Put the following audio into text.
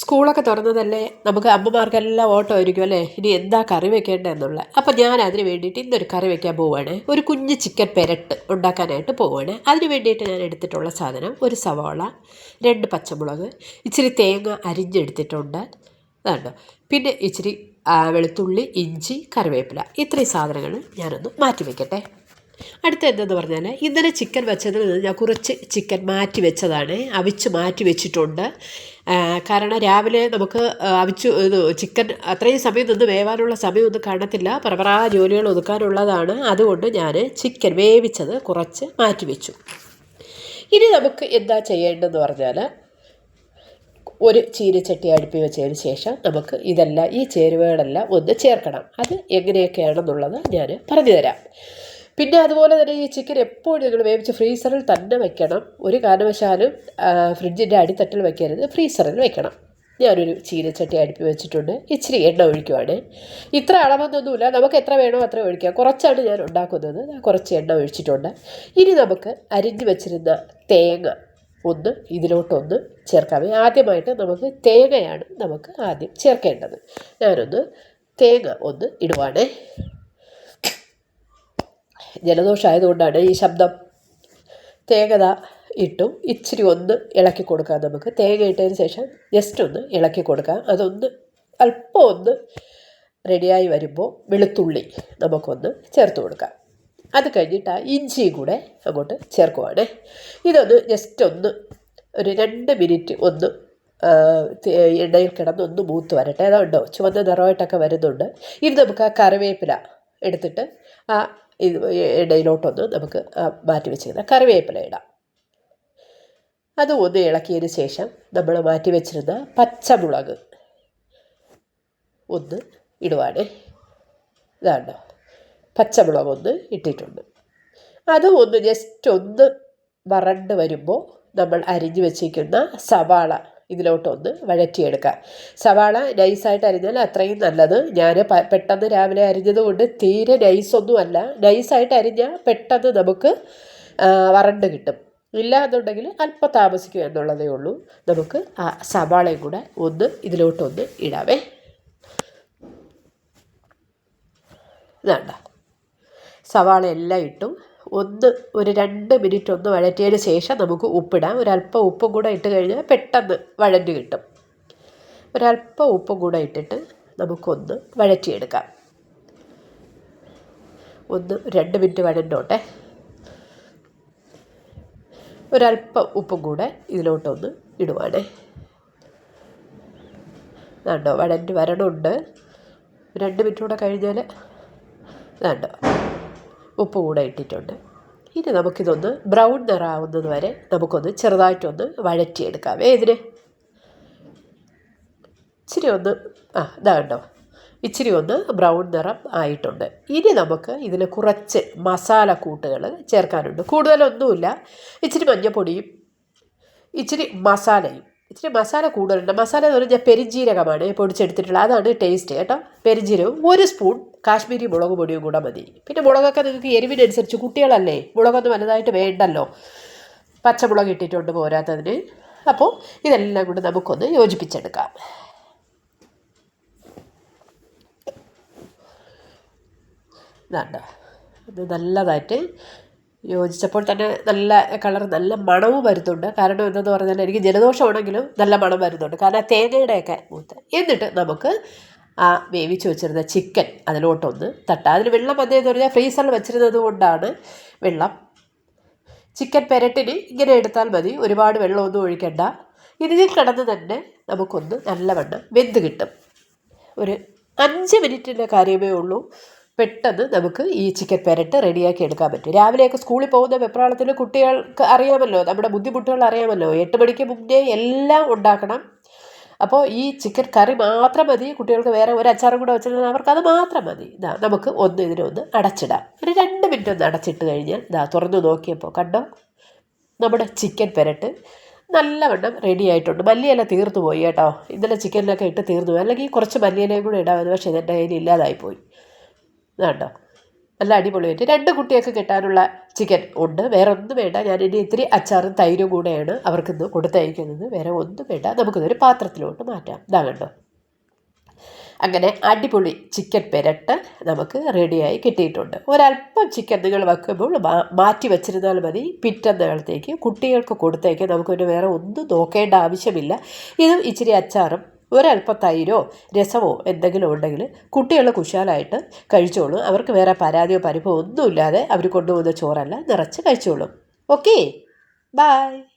സ്കൂളൊക്കെ തുറന്നതല്ലേ നമുക്ക് അമ്മമാർക്കെല്ലാം ഓട്ടം ആയിരിക്കും അല്ലേ? ഇനി എന്താ കറി വെക്കേണ്ടതെന്നുള്ള അപ്പം ഞാൻ അതിന് വേണ്ടിയിട്ട് ഇന്നൊരു കറി വെക്കാൻ പോവുകയാണ് ഒരു കുഞ്ഞ് ചിക്കൻ പെരട്ട് ഉണ്ടാക്കാനായിട്ട് പോവുകയാണ് അതിന് വേണ്ടിയിട്ട് ഞാൻ എടുത്തിട്ടുള്ള സാധനം ഒരു സവാള രണ്ട് പച്ചമുളക് ഇച്ചിരി തേങ്ങ അരിഞ്ഞെടുത്തിട്ടുണ്ട്. അതുണ്ടോ പിന്നെ ഇച്ചിരി വെളുത്തുള്ളി ഇഞ്ചി കറിവേപ്പില. ഇത്രയും സാധനങ്ങൾ ഞാനൊന്ന് മാറ്റി വെക്കട്ടെ. അടുത്ത എന്തെന്ന് പറഞ്ഞാൽ ഇന്നലെ ചിക്കൻ വെച്ചതിൽ നിന്ന് ഞാൻ കുറച്ച് ചിക്കൻ മാറ്റി വെച്ചതാണ്. അവിച്ച് മാറ്റി വെച്ചിട്ടുണ്ട്. കാരണം രാവിലെ നമുക്ക് അവിച്ച് ചിക്കൻ അത്രയും സമയം നിന്ന് വേവാനുള്ള സമയമൊന്നും കാണത്തില്ല. പ്രപറാ ജോലികൾ ഒതുക്കാനുള്ളതാണ്. അതുകൊണ്ട് ഞാൻ ചിക്കൻ വേവിച്ചത് കുറച്ച് മാറ്റി വെച്ചു. ഇനി നമുക്ക് എന്താ ചെയ്യേണ്ടതെന്ന് പറഞ്ഞാൽ ഒരു ചീനച്ചട്ടി അടുപ്പി വെച്ചതിന് ശേഷം നമുക്ക് ഇതെല്ലാം ഈ ചേരുവകളെല്ലാം ഒന്ന് ചേർക്കണം. അത് എങ്ങനെയൊക്കെയാണെന്നുള്ളത് ഞാൻ പറഞ്ഞു തരാം പിന്നെ അതുപോലെ തന്നെ ഈ ചിക്കൻ എപ്പോഴും നിങ്ങൾ വേവിച്ച് ഫ്രീസറിൽ തന്നെ വെക്കണം. ഒരു കാരണവശാലും ഫ്രിഡ്ജിന്റെ അടിത്തട്ടിൽ വെക്കരുത്. ഫ്രീസറിൽ വെക്കണം. ഞാനൊരു ചീനച്ചട്ടി അടുപ്പി വെച്ചിട്ടുണ്ട്. ഇച്ചിരി എണ്ണ ഒഴിക്കുവാണ്. ഇത്ര അളവൊന്നുമില്ല. നമുക്ക് എത്ര വേണോ അത്ര ഒഴിക്കാം. കുറച്ചാണ് ഞാൻ ഉണ്ടാക്കുന്നത്. കുറച്ച് എണ്ണ ഒഴിച്ചിട്ടുണ്ട്. ഇനി നമുക്ക് അരിഞ്ഞു വെച്ചിരുന്ന തേങ്ങ ഒന്ന് ഇതിലോട്ടൊന്ന് ചേർക്കാമേ ആദ്യമായിട്ട് നമുക്ക് തേങ്ങയാണ് നമുക്ക് ആദ്യം ചേർക്കേണ്ടത്. ഞാനൊന്ന് തേങ്ങ ഒന്ന് ഇടുവാണേ. ജലദോഷം ആയതുകൊണ്ടാണ് ഈ ശബ്ദം തേങ്ങ ഇട്ടു ഇച്ചിരി ഒന്ന് ഇളക്കി കൊടുക്കാം നമുക്ക്. തേങ്ങ ഇട്ടതിന് ശേഷം ജസ്റ്റ് ഒന്ന് ഇളക്കി കൊടുക്കാം. അതൊന്ന് അല്പം ഒന്ന് റെഡിയായി വരുമ്പോൾ വെളുത്തുള്ളി നമുക്കൊന്ന് ചേർത്ത് കൊടുക്കാം. അത് കഴിഞ്ഞിട്ട് ആ ഇഞ്ചിയും കൂടെ അങ്ങോട്ട് ചേർക്കുവാണേ. ഇതൊന്ന് ജസ്റ്റ് ഒന്ന് ഒരു രണ്ട് മിനിറ്റ് ഒന്ന് എണ്ണയിൽ കിടന്ന് ഒന്ന് മൂത്ത് വരട്ടെ. അതുണ്ടോ ചുവന്ന നിറമായിട്ടൊക്കെ വരുന്നുണ്ട്. ഇത് നമുക്ക് ആ കറിവേപ്പില എടുത്തിട്ട് ആ ഇത് ഇടയിലോട്ടൊന്ന് നമുക്ക് മാറ്റി വെച്ചിരുന്ന കറിവേപ്പില ഇടാം. അത് ഒന്ന് ഇളക്കിയതിന് ശേഷം നമ്മൾ മാറ്റി വെച്ചിരുന്ന പച്ചമുളക് ഒന്ന് ഇടുവാണ്. ഇതാണ്ടോ പച്ചമുളക് ഒന്ന് ഇട്ടിട്ടുണ്ട്. അത് ഒന്ന് ജസ്റ്റ് ഒന്ന് വരണ്ട് വരുമ്പോൾ നമ്മൾ അരിഞ്ഞു വെച്ചിരിക്കുന്ന സവാള ഇതിലോട്ടൊന്ന് വഴറ്റിയെടുക്കുക സവാള നൈസായിട്ട് അരിഞ്ഞാൽ അത്രയും നല്ലത്. ഞാൻ പെട്ടെന്ന് രാവിലെ അരിഞ്ഞതുകൊണ്ട് തീരെ നൈസൊന്നും അല്ല നൈസായിട്ട് അരിഞ്ഞാൽ പെട്ടെന്ന് നമുക്ക് വരണ്ട് കിട്ടും. ഇല്ല എന്നുണ്ടെങ്കിൽ അല്പം താമസിക്കും എന്നുള്ളതേ ഉള്ളൂ. നമുക്ക് ആ സവാളയും കൂടെ ഒന്ന് ഇതിലോട്ടൊന്ന് ഇടാവേ. വേണ്ട സവാള എല്ലാം ഇട്ടു ഒന്ന് ഒരു രണ്ട് മിനിറ്റ് ഒന്ന് വഴറ്റിയതിന് ശേഷം നമുക്ക് ഉപ്പിടാം. ഒരല്പം ഉപ്പും കൂടെ ഇട്ട് കഴിഞ്ഞാൽ പെട്ടെന്ന് വഴഞ്ഞു കിട്ടും. ഒരല്പം ഉപ്പും കൂടെ ഇട്ടിട്ട് നമുക്കൊന്ന് വഴറ്റിയെടുക്കാം. ഒന്ന് രണ്ട് മിനിറ്റ് വഴണ്ടോട്ടെ? ഒരല്പം ഉപ്പും കൂടെ ഇതിലോട്ടൊന്ന് ഇടുവാണേ. വേണ്ടോ വഴഞ്ഞ് വരണുണ്ട്. രണ്ട് മിനിറ്റ് കൂടെ കഴിഞ്ഞാൽ വേണ്ട ഉപ്പ് കൂടെ ഇട്ടിട്ടുണ്ട്. ഇനി നമുക്കിതൊന്ന് ബ്രൗൺ നിറാവുന്നത് വരെ നമുക്കൊന്ന് ചെറുതായിട്ടൊന്ന് വഴറ്റിയെടുക്കാം. ഏതിന് ഇച്ചിരി ഒന്ന് ആ ഇതാ കണ്ടോ? ഇച്ചിരി ഒന്ന് ബ്രൗൺ നിറം ആയിട്ടുണ്ട്. ഇനി നമുക്ക് ഇതിൽ കുറച്ച് മസാല കൂട്ടുകൾ ചേർക്കാനുണ്ട്. കൂടുതലൊന്നുമില്ല. ഇച്ചിരി മഞ്ഞൾപ്പൊടിയും ഇച്ചിരി മസാലയും ഇച്ചിരി മസാല കൂടുതലുണ്ട്. മസാല എന്ന് പറഞ്ഞാൽ പെരിഞ്ജീരകമാണ് പൊടിച്ചെടുത്തിട്ടുള്ളത്. അതാണ് ടേസ്റ്റ് കേട്ടോ? പെരിഞ്ജീരകം ഒരു സ്പൂൺ കാശ്മീരി മുളക് പൊടിയും കൂടെ മതി. പിന്നെ മുളകൊക്കെ നിങ്ങൾക്ക് എരിവിനനുസരിച്ച് കുട്ടികളല്ലേ? മുളകൊന്നും വലുതായിട്ട് വേണ്ടല്ലോ. പച്ചമുളക് ഇട്ടിട്ടുണ്ട് പോരാത്തതിന്. അപ്പോൾ ഇതെല്ലാം കൂടെ നമുക്കൊന്ന് യോജിപ്പിച്ചെടുക്കാം. ഇതാണ്ട. ഇത് നല്ലതായിട്ട് യോജിച്ചപ്പോൾ തന്നെ നല്ല കളർ നല്ല മണവും വരുന്നുണ്ട്. കാരണം എന്തെന്ന് പറഞ്ഞാൽ എനിക്ക് ജലദോഷമാണെങ്കിലും നല്ല മണം വരുന്നുണ്ട്. കാരണം ആ തേങ്ങയുടെയൊക്കെ മൂത്ത്. എന്നിട്ട് നമുക്ക് ആ വേവിച്ച് വെച്ചിരുന്ന ചിക്കൻ അതിലോട്ടൊന്ന് തട്ടാം. അതിൽ വെള്ളം വന്നതെന്ന് പറഞ്ഞാൽ ഫ്രീസറിൽ വെച്ചിരുന്നത് കൊണ്ടാണ് വെള്ളം. ചിക്കൻ പെരട്ടിന് ഇങ്ങനെ എടുത്താൽ മതി. ഒരുപാട് വെള്ളമൊന്നും ഒഴിക്കണ്ട. ഇതിൽ കിടന്ന് തന്നെ നമുക്കൊന്ന് നല്ലവണ്ണം വെന്ത് കിട്ടും. ഒരു അഞ്ച് മിനിറ്റിന്റെ കാര്യമേ ഉള്ളൂ. പെട്ടെന്ന് നമുക്ക് ഈ ചിക്കൻ പെരട്ട് റെഡിയാക്കി എടുക്കാൻ പറ്റും. രാവിലെയൊക്കെ സ്കൂളിൽ പോകുന്ന വെപ്രാളത്തിൽ കുട്ടികൾക്ക് അറിയാമല്ലോ നമ്മുടെ ബുദ്ധിമുട്ടുകൾ അറിയാമല്ലോ. എട്ട് മണിക്ക് മുന്നേ എല്ലാം ഉണ്ടാക്കണം. അപ്പോൾ ഈ ചിക്കൻ കറി മാത്രം മതി. കുട്ടികൾക്ക് വേറെ ഒരു അച്ചാറും കൂടെ വെച്ചിട്ടുണ്ടെങ്കിൽ അവർക്ക് അത് മാത്രം മതി. ഇതാ നമുക്ക് ഒന്ന് ഇതിനൊന്ന് അടച്ചിടാം. ഒരു രണ്ട് മിനിറ്റ് ഒന്ന് അടച്ചിട്ട് കഴിഞ്ഞാൽ ഇതാ തുറന്നു നോക്കിയപ്പോൾ കണ്ടോ? നമ്മുടെ ചിക്കൻ പെരട്ട് നല്ലവണ്ണം റെഡി ആയിട്ടുണ്ട്. മല്ലിയില തീർന്നു പോയി കേട്ടോ. ഇന്നലെ ചിക്കനിലൊക്കെ ഇട്ട് തീർന്നു പോയി. അല്ലെങ്കിൽ കുറച്ച് മല്ലിയിലയും കൂടെ ഇടാമെന്ന് പക്ഷേ ഇതെന്റെ കയ്യിൽ ഇല്ലാതായി ഇതാണ്ടോ നല്ല അടിപൊളിയായിട്ട് രണ്ട് കുട്ടികൾക്ക് കിട്ടാനുള്ള ചിക്കൻ ഉണ്ട്. വേറെ ഒന്നും വേണ്ട. ഞാൻ ഇനി ഇത്തിരി അച്ചാറും തൈരും കൂടെയാണ് അവർക്കിന്ന് കൊടുത്തയക്കുന്നത്. വേറെ ഒന്നും വേണ്ട. നമുക്കിതൊരു പാത്രത്തിലോട്ട് മാറ്റാം. ഇതാ കണ്ടോ? അങ്ങനെ അടിപൊളി ചിക്കൻ പെരട്ട് നമുക്ക് റെഡിയായി കിട്ടിയിട്ടുണ്ട്. ഒരല്പം ചിക്കൻ നിങ്ങൾ വെക്കുമ്പോൾ മാറ്റി വെച്ചിരുന്നാൽ മതി. പിറ്റന്നാളത്തേക്ക് കുട്ടികൾക്ക് കൊടുത്തേക്ക് നമുക്കൊരു വേറെ ഒന്നും നോക്കേണ്ട ആവശ്യമില്ല. ഇതും ഇച്ചിരി അച്ചാറും ഒരല്പം തൈരോ രസമോ എന്തെങ്കിലും ഉണ്ടെങ്കിൽ കുട്ടികൾ കുശാലായിട്ട് കഴിച്ചോളും. അവർക്ക് വേറെ പരാതിയോ പരിഭവോ ഒന്നുമില്ലാതെ അവർ കൊണ്ടുപോകുന്ന ചോറല്ല നിറച്ച് കഴിച്ചോളും. Okay bye